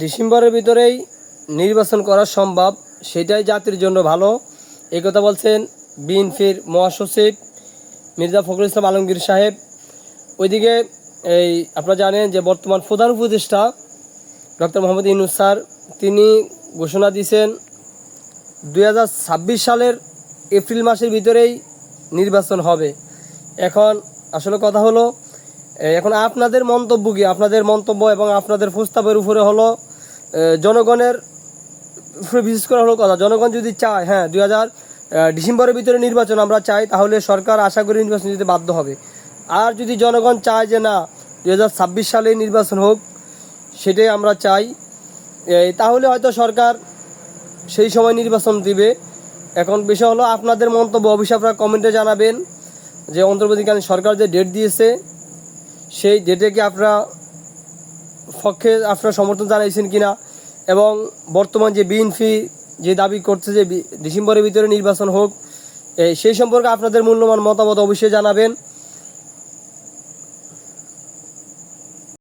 ডিসেম্বরের ভিতরেই নির্বাচন করা সম্ভব, সেটাই জাতির জন্য ভালো। এই কথা বলছেন বিএনপির মহাসচিব মির্জা ফখরুল ইসলাম আলমগীর সাহেব। ওইদিকে এই আপনারা জানেন যে বর্তমান প্রধান উপদেষ্টা ডক্টর মোহাম্মদ ইউনুস স্যার, তিনি ঘোষণা দিয়েছেন দু হাজার ছাব্বিশ সালের এপ্রিল মাসের ভিতরেই নির্বাচন হবে। এখন আসলে কথা হলো এখন আপনাদের মন্তব্য কি? আপনাদের মন্তব্য এবং আপনাদের প্রস্তাবের উপরে হলো জনগণের, বিশেষ করে হলো কথা, জনগণ যদি চায় হ্যাঁ দুই হাজার ডিসেম্বরের ভিতরে নির্বাচন আমরা চাই, তাহলে সরকার আশা করি নির্বাচন দিতে বাধ্য হবে। আর যদি জনগণ চায় যে না, দুই হাজার ছাব্বিশ সালে নির্বাচন হোক, সেটাই আমরা চাই তাহলে হয়তো সরকার সেই সময় নির্বাচন দিবে। এখন বিষয় হলো, আপনাদের মন্তব্য আপনারা কমেন্টে জানাবেন যে, অন্তর্বর্তীকালীন সরকার যে ডেট দিয়েছে সেই ডেটে কি আপনারা পক্ষে আপনারা সমর্থন জানাইছেন কিনা এবং বর্তমান যে বিএনপি যে দাবি করছে যে ডিসেম্বরের ভিতরে নির্বাচন হোক সেই সম্পর্কে আপনাদের মূল্যবান মতামত অবশ্যই জানাবেন।